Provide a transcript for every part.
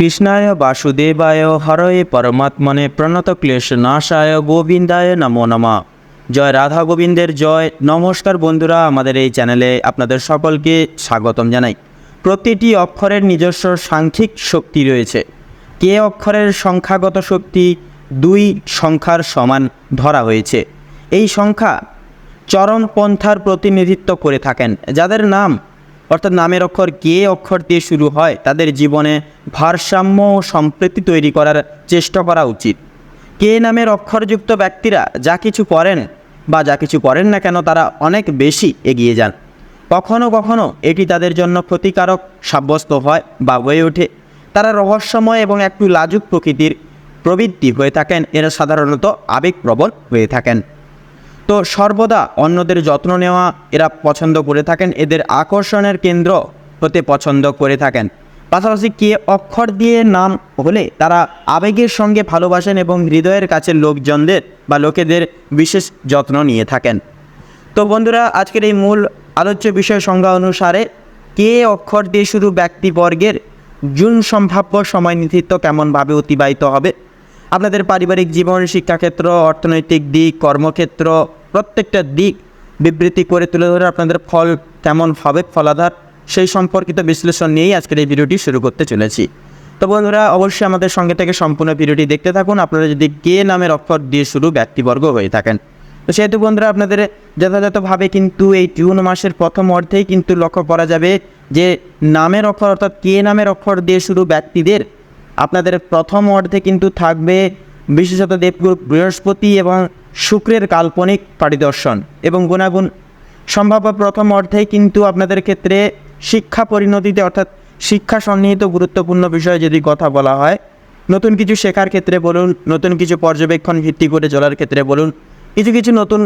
কৃষ্ণায় বাসুদেবায় হরয়ে পরমাত্মনে প্রণত ক্লেশ নাশায় গোবিন্দায় নমো নমা। জয় রাধা গোবিন্দের জয়। নমস্কার বন্ধুরা, আমাদের এই চ্যানেলে আপনাদের সকলকে স্বাগতম জানাই। প্রতিটি অক্ষরের নিজস্ব সাংখ্যিক শক্তি রয়েছে। কে অক্ষরের সংখ্যাগত শক্তি? দুই সংখ্যার সমান ধরা হয়েছে। এই সংখ্যা চরম পন্থার প্রতিনিধিত্ব করে থাকেন, যাদের নাম অর্থাৎ নামের অক্ষর কে অক্ষর দিয়ে শুরু হয়, তাদের জীবনে ভারসাম্য ও সম্প্রীতি তৈরি করার চেষ্টা করা উচিত। কে নামের অক্ষরযুক্ত ব্যক্তিরা যা কিছু করেন বা যা কিছু করেন না কেন, তারা অনেক বেশি এগিয়ে যান। কখনো কখনো এটি তাদের জন্য ক্ষতিকারক সাব্যস্ত হয় বা হয়ে ওঠে। তারা রহস্যময় এবং একটু লাজুক প্রকৃতির প্রবৃত্তি হয়ে থাকেন। এরা সাধারণত আবেগপ্রবণ হয়ে থাকেন। তো সর্বদা অন্যদের যত্ন নেওয়া এরা পছন্দ করে থাকেন। এদের আকর্ষণের কেন্দ্র হতে পছন্দ করে থাকেন। পাশাপাশি কে অক্ষর দিয়ে নাম হলে তারা আবেগের সঙ্গে ভালোবাসেন এবং হৃদয়ের কাছে লোকজনদের বা লোকেদের বিশেষ যত্ন নিয়ে থাকেন। তো বন্ধুরা, আজকের এই মূল আলোচ্য বিষয় সংজ্ঞা অনুসারে কে অক্ষর দিয়ে শুধু ব্যক্তিবর্গের জুন সম্ভাব্য সময় নির্ধারিত কেমনভাবে অতিবাহিত হবে? আপনাদের পারিবারিক জীবন, শিক্ষাক্ষেত্র, অর্থনৈতিক দিক, কর্মক্ষেত্র প্রত্যেকটা দিক বিবৃতি করে তুলে ধরে আপনাদের ফল কেমন হবে, ফলাধার সেই সম্পর্কিত বিশ্লেষণ নিয়েই আজকের এই ভিডিওটি শুরু করতে চলেছি। তো বন্ধুরা, অবশ্যই আমাদের সঙ্গে থেকে সম্পূর্ণ ভিডিওটি দেখতে থাকুন। আপনারা যদি কে নামের অক্ষর দিয়ে শুরু ব্যক্তিবর্গ হয়ে থাকেন। তো সেহেতু বন্ধুরা, আপনাদের যথাযথভাবে কিন্তু এই জুন মাসের প্রথম অর্ধেই কিন্তু লক্ষ্য করা যাবে যে নামের অক্ষর অর্থাৎ কে নামের অক্ষর দিয়ে শুরু ব্যক্তিদের আপনাদের প্রথম অর্ধে কিন্তু থাকবে বিশেষত দেবগুরু বৃহস্পতি এবং শুক্রের কাল্পনিক পারিদর্শন এবং গুণাগুণ। সম্ভাব্য প্রথম অর্ধেই কিন্তু আপনাদের ক্ষেত্রে শিক্ষা পরিণতিতে অর্থাৎ শিক্ষা সন্নিহিত গুরুত্বপূর্ণ বিষয়ে যদি কথা বলা হয়, নতুন কিছু শেখার ক্ষেত্রে বলুন, নতুন কিছু পর্যবেক্ষণ ভিত্তি করে চলার ক্ষেত্রে বলুন, কিছু কিছু নতুন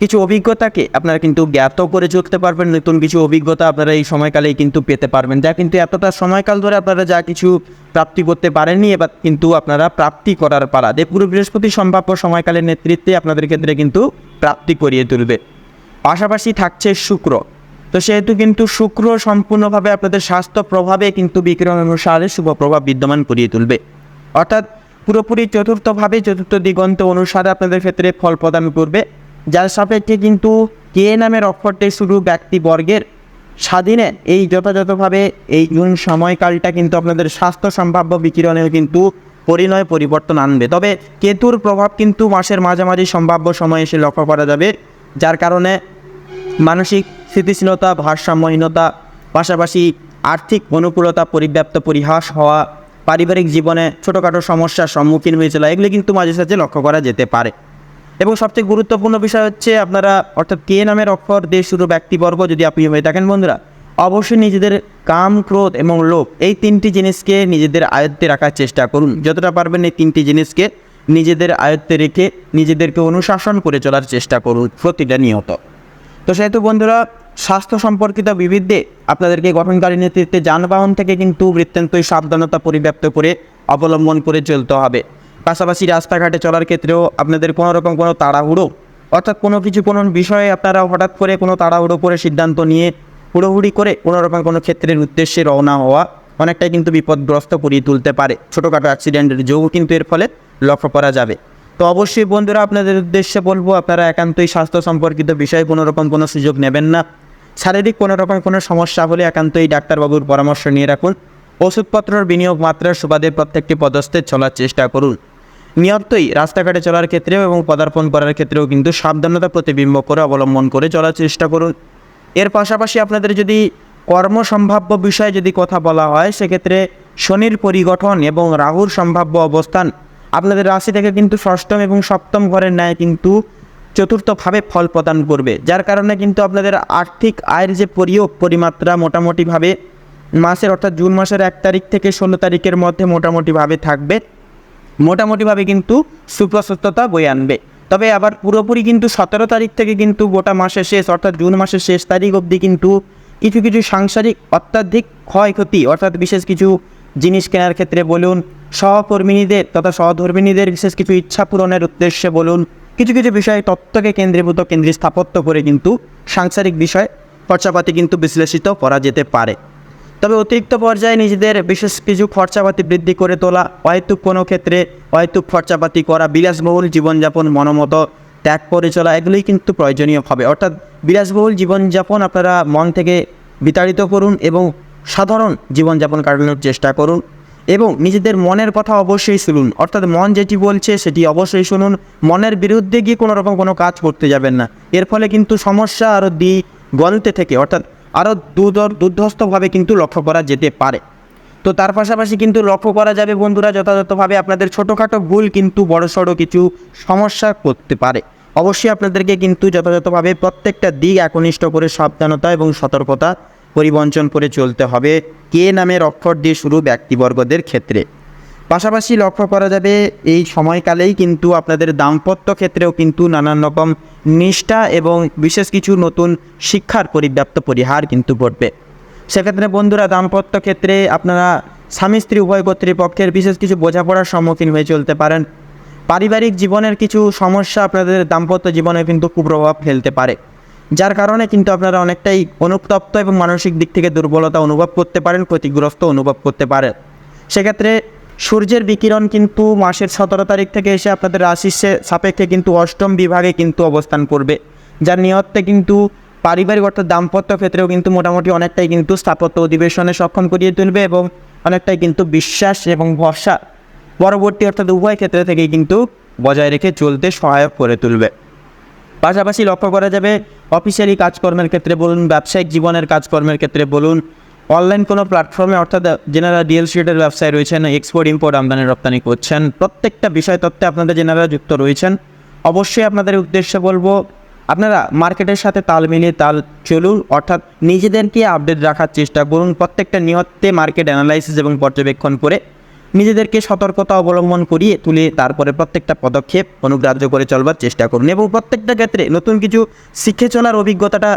কিছু অভিজ্ঞতাকে আপনারা কিন্তু জ্ঞাত করে চলতে পারবেন, নতুন কিছু অভিজ্ঞতা আপনারা এই সময়কালেই কিন্তু পেতে পারবেন। যা কিন্তু এতটা সময়কাল ধরে আপনারা যা কিছু প্রাপ্তি করতে পারেননি, এবার কিন্তু আপনারা প্রাপ্তি করার পালা। দেবগুরু বৃহস্পতি সম্ভাব্য সময়কালের নেতৃত্বে আপনাদের ক্ষেত্রে কিন্তু প্রাপ্তি করিয়ে তুলবে। পাশাপাশি থাকছে শুক্র। তো সেহেতু কিন্তু শুক্র সম্পূর্ণভাবে আপনাদের স্বাস্থ্য প্রভাবে কিন্তু বিক্রম অনুসারে শুভ প্রভাব বিদ্যমান করিয়ে তুলবে। অর্থাৎ পুরোপুরি চতুর্থভাবে, চতুর্থ দিগন্ত অনুসারে আপনাদের ক্ষেত্রে ফল প্রদান করবে। যার সাপেক্ষে কিন্তু কে নামের অক্ষরটি শুরু ব্যক্তিবর্গের? স্বাধীনে এই যথাযথভাবে এই জুন সময়কালটা কিন্তু আপনাদের স্বাস্থ্য সম্ভাব্য বিকিরণেও কিন্তু পরিণয় পরিবর্তন আনবে। তবে কেতুর প্রভাব কিন্তু মাসের মাঝামাঝি সম্ভাব্য সময়ে এসে লক্ষ্য করা যাবে, যার কারণে মানসিক স্থিতিশীলতা, ভারসাম্যহীনতা, পাশাপাশি আর্থিক অনুকূলতা, পরিব্যাপ্ত পরিহাস হওয়া, পারিবারিক জীবনে ছোটোখাটো সমস্যার সম্মুখীন হয়ে চলা, এগুলি কিন্তু মাঝে সাঝে লক্ষ্য করা যেতে পারে। এবং সবচেয়ে গুরুত্বপূর্ণ বিষয় হচ্ছে আপনারা, অর্থাৎ কে নামের অক্ষর দিয়ে শুরু ব্যক্তিবর্গ যদি আপনি হয়ে থাকেন বন্ধুরা, অবশ্যই নিজেদের কাম, ক্রোধ এবং লোভ এই তিনটি জিনিসকে নিজেদের আয়ত্তে রাখার চেষ্টা করুন। যতটা পারবেন এই তিনটি জিনিসকে নিজেদের আয়ত্তে রেখে নিজেদেরকে অনুশাসন করে চলার চেষ্টা করুন প্রতিটা নিয়ত। তো সেহেতু বন্ধুরা, স্বাস্থ্য সম্পর্কিত বিবিধে আপনাদেরকে গঠনকারী নেতৃত্বে যানবাহন থেকে কিন্তু বৃত্তান্তই সাবধানতা পরিব্যাপ্ত করে অবলম্বন করে চলতে হবে। পাশাপাশি রাস্তাঘাটে চলার ক্ষেত্রেও আপনাদের কোনো রকম কোনো তাড়াহুড়ো, অর্থাৎ কোনো কিছু, কোনো বিষয়ে আপনারা হঠাৎ করে কোনো তাড়াহুড়ো করে সিদ্ধান্ত নিয়ে হুড়োহুড়ি করে কোনো রকম কোনো ক্ষেত্রের উদ্দেশ্যে রওনা হওয়া অনেকটাই কিন্তু বিপদগ্রস্ত করিয়ে তুলতে পারে। ছোটোখাটো অ্যাক্সিডেন্টের যোগও কিন্তু এর ফলে লক্ষ্য করা যাবে। তো অবশ্যই বন্ধুরা, আপনাদের উদ্দেশ্যে বলব, আপনারা একান্তই স্বাস্থ্য সম্পর্কিত বিষয়ে কোনো রকম কোনো সুযোগ নেবেন না। শারীরিক কোনো রকম কোনো সমস্যা হলে একান্তই ডাক্তারবাবুর পরামর্শ নিয়ে রাখুন। ওষুধপত্রের বিনিয়োগ মাত্রার সুবাদে প্রত্যেকটি পদস্থে চলার চেষ্টা করুন। নিয়তই রাস্তাঘাটে চলার ক্ষেত্রেও এবং পদার্পণ করার ক্ষেত্রেও কিন্তু সাবধানতা প্রতিবিম্ব করে অবলম্বন করে চলার চেষ্টা করুন। এর পাশাপাশি আপনাদের যদি কর্মসম্ভাব্য বিষয়ে যদি কথা বলা হয়, সেক্ষেত্রে শনির পরিগঠন এবং রাহুর সম্ভাব্য অবস্থান আপনাদের রাশি থেকে কিন্তু ষষ্ঠম এবং সপ্তম ঘরের ন্যায় কিন্তু চতুর্থভাবে ফল প্রদান করবে, যার কারণে কিন্তু আপনাদের আর্থিক আয়ের যে পরিয়োগ পরিমাত্রা মোটামুটিভাবে মাসের অর্থাৎ জুন মাসের এক তারিখ থেকে ষোলো তারিখের মধ্যে মোটামুটিভাবে থাকবে। মোটামুটিভাবে কিন্তু সুপ্রশস্ততা বয়ে আনবে। তবে আবার পুরোপুরি কিন্তু সতেরো তারিখ থেকে কিন্তু গোটা মাসের শেষ, অর্থাৎ জুন মাসের শেষ তারিখ অবধি কিন্তু কিছু কিছু সাংসারিক অত্যাধিক ক্ষয়ক্ষতি, অর্থাৎ বিশেষ কিছু জিনিস কেনার ক্ষেত্রে বলুন, সহকর্মিনীদের তথা সহধর্মিনীদের বিশেষ কিছু ইচ্ছা পূরণের উদ্দেশ্যে বলুন, কিছু কিছু বিষয়ে তত্ত্বকে কেন্দ্রীভূত কেন্দ্রীয় স্থাপত্য করে কিন্তু সাংসারিক বিষয় খরচাপাতি কিন্তু বিশ্লেষিত করা যেতে পারে। তবে অতিরিক্ত পর্যায়ে নিজেদের বিশেষ কিছু খরচাপাতি বৃদ্ধি করে তোলা অহেতুক কোনো ক্ষেত্রে অহেতুক খরচাপাতি করা বিলাসবহুল জীবনযাপন মনোমত ত্যাগ করে চলা, এগুলোই কিন্তু প্রয়োজনীয় হবে। অর্থাৎ বিলাসবহুল জীবনযাপন আপনারা মন থেকে বিতাড়িত করুন এবং সাধারণ জীবনযাপন কাটানোর চেষ্টা করুন এবং নিজেদের মনের কথা অবশ্যই শুনুন। অর্থাৎ মন যেটি বলছে সেটি অবশ্যই শুনুন। মনের বিরুদ্ধে গিয়ে কোনো রকম কোনো কাজ করতে যাবেন না। এর ফলে কিন্তু সমস্যা আরও দি গলতে থেকে, অর্থাৎ আরও দুর্ধস্তভাবে কিন্তু লক্ষ্য করা যেতে পারে। তো তার পাশাপাশি কিন্তু লক্ষ্য করা যাবে বন্ধুরা, যথাযথভাবে আপনাদের ছোটোখাটো ভুল কিন্তু বড়সড় কিছু সমস্যা করতে পারে। অবশ্যই আপনাদেরকে কিন্তু যথাযথভাবে প্রত্যেকটা দিক একনিষ্ঠ করে সাবধানতা এবং সতর্কতা পরিবঞ্চন করে চলতে হবে। কে নামের অক্ষর দিয়ে শুরু ব্যক্তিবর্গদের ক্ষেত্রে। পাশাপাশি লক্ষ্য করা যাবে, এই সময়কালেই কিন্তু আপনাদের দাম্পত্য ক্ষেত্রেও কিন্তু নানান রকম নিষ্ঠা এবং বিশেষ কিছু নতুন শিক্ষার পরিব্যাপ্ত পরিহার কিন্তু ঘটবে। সেক্ষেত্রে বন্ধুরা, দাম্পত্য ক্ষেত্রে আপনারা স্বামী, স্ত্রী, উভয় কর্তৃপক্ষের বিশেষ কিছু বোঝাপড়ার সম্মুখীন হয়ে চলতে পারেন। পারিবারিক জীবনের কিছু সমস্যা আপনাদের দাম্পত্য জীবনে কিন্তু কুপ্রভাব ফেলতে পারে। যার কারণে কিন্তু আপনারা অনেকটাই অনুতপ্ত এবং মানসিক দিক থেকে দুর্বলতা অনুভব করতে পারেন, ক্ষতিগ্রস্ত অনুভব করতে পারেন। সেক্ষেত্রে সূর্যের বিকিরণ কিন্তু মাসের সতেরো তারিখ থেকে এসে আপনাদের রাশির সাপেক্ষে কিন্তু অষ্টম বিভাগে কিন্তু অবস্থান করবে। যার নিয়ত্তে কিন্তু পারিবারিক অর্থাৎ দাম্পত্য ক্ষেত্রেও কিন্তু মোটামুটি অনেকটাই কিন্তু স্থাপত্য অধিবেশনে সক্ষম করিয়ে তুলবে এবং অনেকটাই কিন্তু বিশ্বাস এবং ভরসা পরবর্তী অর্থাৎ উভয় ক্ষেত্রে থেকেই কিন্তু বজায় রেখে চলতে সহায়ক করে তুলবে। পাশাপাশি লক্ষ্য করা যাবে, অফিসিয়ালি কাজকর্মের ক্ষেত্রে বলুন, ব্যবসায়িক জীবনের কাজকর্মের ক্ষেত্রে বলুন অনলাইন কোনো প্ল্যাটফর্মে অর্থাৎ যেনারা রিয়েল স্টেটের ব্যবসায় রয়েছেন এক্সপোর্ট ইম্পোর্ট আমদানি, রপ্তানি করছেন। প্রত্যেকটা বিষয় তত্ত্বে আপনাদের যেনারা যুক্ত রয়েছেন। অবশ্যই আপনাদের উদ্দেশ্যে বলব, আপনারা মার্কেটের সাথে তাল মিলিয়ে তাল চলুন, অর্থাৎ নিজেদেরকে আপডেট রাখার চেষ্টা করুন, প্রত্যেকটা নিয়ত্তে মার্কেট অ্যানালাইসিস এবং পর্যবেক্ষণ করে নিজেদেরকে সতর্কতা অবলম্বন করিয়ে তুলে তারপরে প্রত্যেকটা পদক্ষেপ অনুগ্রাহ্য করে চলবার চেষ্টা করুন। এবং প্রত্যেকটা ক্ষেত্রে নতুন কিছু শিখে চলার অভিজ্ঞতাটা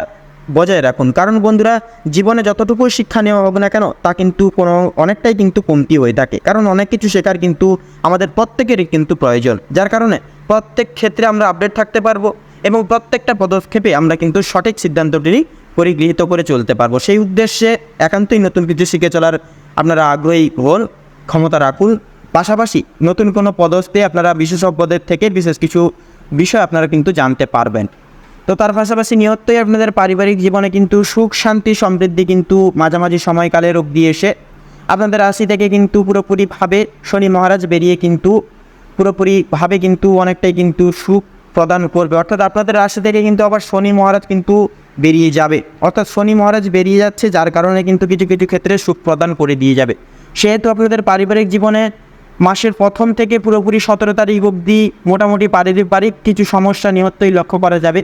বজায় রাখুন। কারণ বন্ধুরা, জীবনে যতটুকু শিক্ষা নেওয়া হোক না কেন, তা কিন্তু কোনো, অনেকটাই কিন্তু কমতি হয়ে থাকে। কারণ অনেক কিছু শেখার কিন্তু আমাদের প্রত্যেকেরই কিন্তু প্রয়োজন। যার কারণে প্রত্যেক ক্ষেত্রে আমরা আপডেট থাকতে পারব এবং প্রত্যেকটা পদক্ষেপে আমরা কিন্তু সঠিক সিদ্ধান্তটি পরিগৃহীত করে চলতে পারব। সেই উদ্দেশ্যে একান্তই নতুন কিছু শিখে চলার আপনারা আগ্রহী হন, ক্ষমতা রাখুন। পাশাপাশি নতুন কোনো পদস্থে আপনারা বিশেষজ্ঞদের থেকে বিশেষ কিছু বিষয় আপনারা কিন্তু জানতে পারবেন। তো তার পাশাপাশি নিয়ত্তই আপনাদের পারিবারিক জীবনে কিন্তু সুখ, শান্তি, সমৃদ্ধি কিন্তু মাঝামাঝি সময়কালের অবধি এসে আপনাদের রাশি থেকে কিন্তু পুরোপুরিভাবে শনি মহারাজ বেরিয়ে কিন্তু পুরোপুরিভাবে কিন্তু অনেকটাই কিন্তু সুখ প্রদান করবে। অর্থাৎ আপনাদের রাশি থেকে কিন্তু আবার শনি মহারাজ কিন্তু বেরিয়ে যাবে। অর্থাৎ শনি মহারাজ বেরিয়ে যাচ্ছে, যার কারণে কিন্তু কিছু কিছু ক্ষেত্রে সুখ প্রদান করে দিয়ে যাবে। সেহেতু আপনাদের পারিবারিক জীবনে মাসের প্রথম থেকে পুরোপুরি সতেরো তারিখ অবধি মোটামুটি পারিবারিক কিছু সমস্যা নিহত্তই লক্ষ্য করা যাবে।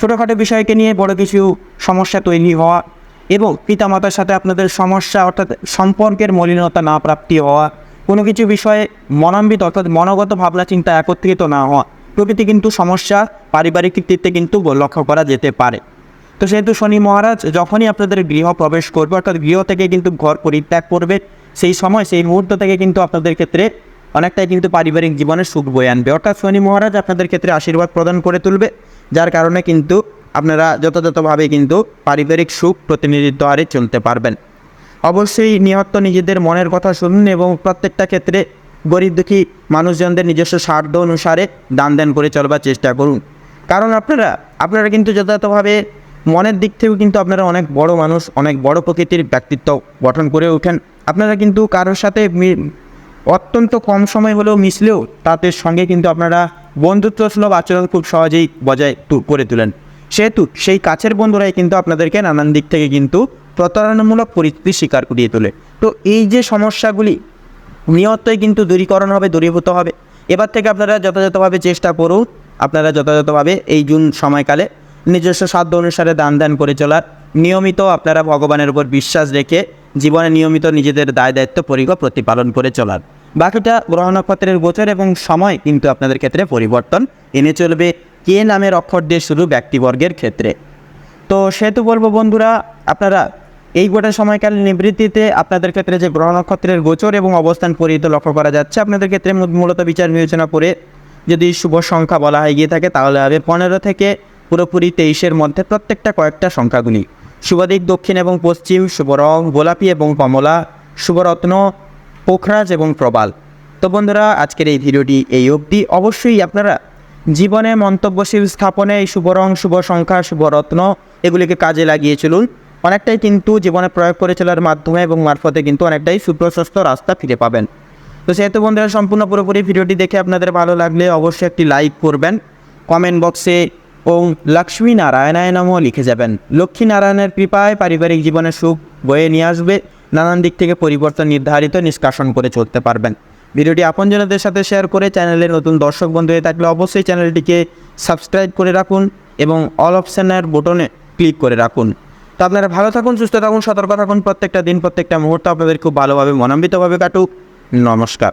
ছোটোখাটো বিষয়কে নিয়ে বড় কিছু সমস্যা তৈরি হওয়া এবং পিতামাতার সাথে আপনাদের সমস্যা অর্থাৎ সম্পর্কের মলিনতা না প্রাপ্তি হওয়া, কোনো কিছু বিষয়ে মনাম্বিত অর্থাৎ মনোগত ভাবনা, চিন্তা একত্রিত না হওয়া, প্রকৃতি কিন্তু সমস্যা, পারিবারিক কৃতিত্বে কিন্তু লক্ষ্য করা যেতে পারে। তো সেহেতু শনি মহারাজ, যখনই আপনাদের গৃহ প্রবেশ করবে, অর্থাৎ গৃহ থেকে কিন্তু ঘর পরিত্যাগ করবে, সেই সময়, সেই মুহূর্ত থেকে কিন্তু আপনাদের ক্ষেত্রে অনেকটাই কিন্তু পারিবারিক জীবনে সুখ বয়ে আনবে। অর্থাৎ শনি মহারাজ আপনাদের ক্ষেত্রে আশীর্বাদ প্রদান করে তুলবে, যার কারণে কিন্তু আপনারা যথাযথভাবে কিন্তু পারিবারিক সুখ প্রতিনিধিত্ব হারে চলতে পারবেন। অবশ্যই নিহত নিজেদের মনের কথা শুনুন এবং প্রত্যেকটা ক্ষেত্রে গরিব দুঃখী মানুষজনদের নিজস্ব স্বার্থ অনুসারে দান দান করে চলবার চেষ্টা করুন। কারণ আপনারা আপনারা কিন্তু যথাযথভাবে মনের দিক থেকেও কিন্তু আপনারা অনেক বড় মানুষ, অনেক বড় প্রকৃতির ব্যক্তিত্ব গঠন করে ওঠেন। আপনারা কিন্তু কারোর সাথে অত্যন্ত কম সময় হলেও মিশলেও তাদের সঙ্গে কিন্তু আপনারা বন্ধুত্ব সুলভ আচরণ খুব সহজেই বজায় করে তোলেন। সেহেতু সেই কাছের বন্ধুরাই কিন্তু আপনাদেরকে নানান দিক থেকে কিন্তু প্রতারণামূলক পরিস্থিতি স্বীকার করিয়ে তোলে। তো এই যে সমস্যাগুলি, নিয়তই কিন্তু দূরীকরণ হবে, দূরীভূত হবে। এবার থেকে আপনারা যথাযথভাবে চেষ্টা করুন, আপনারা যথাযথভাবে এই জুন সময়কালে নিজস্ব সাধ্য অনুসারে দান দান করে চলার। নিয়মিত আপনারা ভগবানের উপর বিশ্বাস রেখে জীবনে নিয়মিত নিজেদের দায় দায়িত্ব পরিগ প্রতিপালন করে চলার। বাকিটা গ্রহ নক্ষত্রের গোচর এবং সময় কিন্তু আপনাদের ক্ষেত্রে পরিবর্তন এনে চলবে। কে নামের অক্ষর দিয়ে শুরু ব্যক্তিবর্গের ক্ষেত্রে? তো সেহেতু বলব বন্ধুরা, আপনারা এই গোটা সময়কাল নিবৃত্তিতে আপনাদের ক্ষেত্রে যে গ্রহ নক্ষত্রের গোচর এবং অবস্থান পরিহিত লক্ষ্য করা যাচ্ছে, আপনাদের ক্ষেত্রে মূলত বিচার বিবেচনা করে যদি শুভ সংখ্যা বলা হয়ে গিয়ে থাকে, তাহলে হবে পনেরো থেকে পুরোপুরি তেইশের মধ্যে প্রত্যেকটা কয়েকটা সংখ্যাগুলি শুভ দিক দক্ষিণ এবং পশ্চিম, শুভ রং, গোলাপি এবং কমলা শুভরত্ন পোখরাজ এবং প্রবাল। তো বন্ধুরা, আজকের এই ভিডিওটি এই অবধি। অবশ্যই আপনারা জীবনে মন্তব্যশীল স্থাপনে এই শুভ রং, শুভ সংখ্যা, শুভ রত্ন এগুলিকে কাজে লাগিয়ে চলুন। অনেকটাই কিন্তু জীবনে প্রয়োগ করে চলার মাধ্যমে এবং মারফতে কিন্তু অনেকটাই সুপ্রশস্ত রাস্তা ফিরে পাবেন। তো সেহেতু বন্ধুরা, সম্পূর্ণ পুরোপুরি ভিডিওটি দেখে আপনাদের ভালো লাগলে অবশ্যই একটি লাইক করবেন। কমেন্ট বক্সে ওং লক্ষ্মী নারায়ণায় নম লিখে যাবেন। লক্ষ্মী নারায়ণের কৃপায় পারিবারিক জীবনে সুখ বয়ে নিয়ে আসবে। নানান দিক থেকে পরিবর্তন নির্ধারিত, নিষ্কাশন করে চলতে পারবেন। ভিডিওটি আপনজনদের সাথে শেয়ার করে চ্যানেলের নতুন দর্শক বন্ধু হয়ে থাকলে অবশ্যই চ্যানেলটিকে সাবস্ক্রাইব করে রাখুন এবং অল অপশানের বোটনে ক্লিক করে রাখুন। তো আপনারা ভালো থাকুন, সুস্থ থাকুন, সতর্ক থাকুন। প্রত্যেকটা দিন, প্রত্যেকটা মুহূর্ত আপনাদের খুব ভালোভাবে মনান্বিতভাবে কাটুক। নমস্কার।